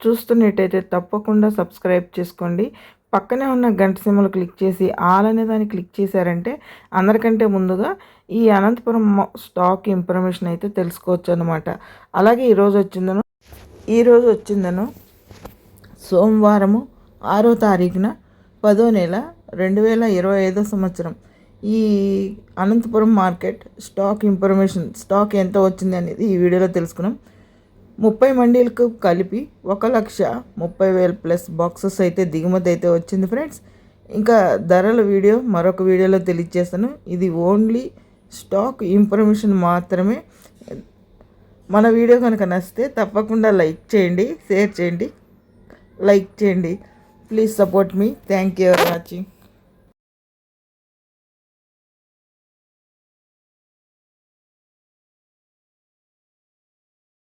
చూస్తున్నట్టయితే తప్పకుండా సబ్స్క్రైబ్ చేసుకోండి. పక్కనే ఉన్న గంట సిమ్మలు క్లిక్ చేసి ఆల్ అనే దాన్ని క్లిక్ చేశారంటే అందరికంటే ముందుగా ఈ అనంతపురం స్టాక్ ఇన్ఫర్మేషన్ అయితే తెలుసుకోవచ్చు అనమాట అలాగే ఈరోజు వచ్చిందను ఈరోజు వచ్చిందను సోమవారము ఆరో తారీఖున పదో నెల రెండు వేల ఇరవై ఐదో సంవత్సరం. ఈ Anantapuram market stock information stock ఎంత వచ్చింది అనేది ఈ వీడియోలో తెలుసుకున్నాం. ముప్పై మండీలకు కలిపి ఒక లక్ష ముప్పై వేల ప్లస్ బాక్సెస్ అయితే దిగుమతి అయితే వచ్చింది ఫ్రెండ్స్. ఇంకా ధరల వీడియో మరొక వీడియోలో తెలియజేస్తాను. ఇది ఓన్లీ స్టాక్ ఇన్ఫర్మేషన్ మాత్రమే. మన వీడియో కనుక నచ్చితే తప్పకుండా లైక్ చేయండి షేర్ చేయండి లైక్ చేయండి. Please support me. Thank you for watching